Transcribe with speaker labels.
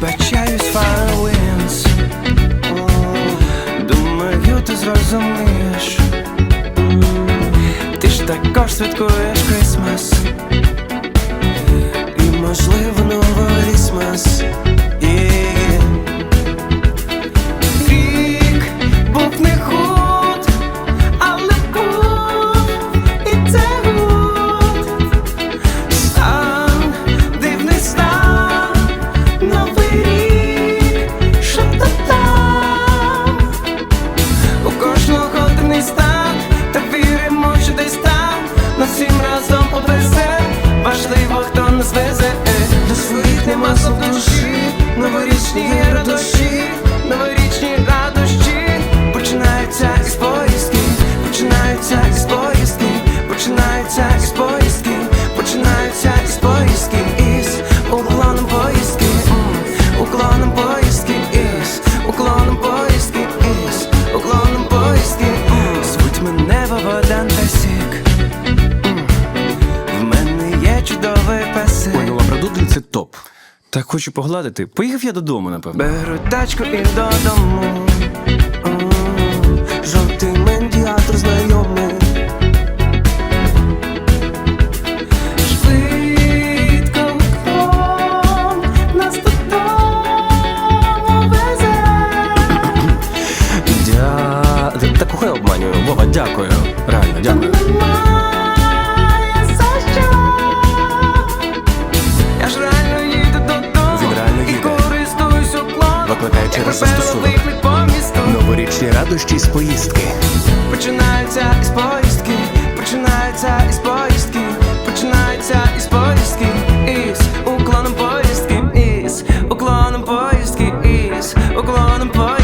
Speaker 1: Вибачаюсь, Фауенс Думаю, ти зрозумієш. Ти ж також святкуєш разом одвезе. Важливо, хто нас везе.
Speaker 2: Лабрадудин топ.
Speaker 3: Так хочу погладити. Поїхав я додому, напевно.
Speaker 1: Беру тачку і додому. Жовтий мендіатор знайомий. Швидко уклон нас додому везе.
Speaker 3: Дя... Та кого я обманюю? Вова, дякую. Реально, дякую.
Speaker 2: Через застосунок. Новорічні радощі з поїздки.
Speaker 1: Починається із поїздки, починається із поїздки, починається із поїздки, із уклоном поїздки, із уклоном поїздки, із уклоном поїздки,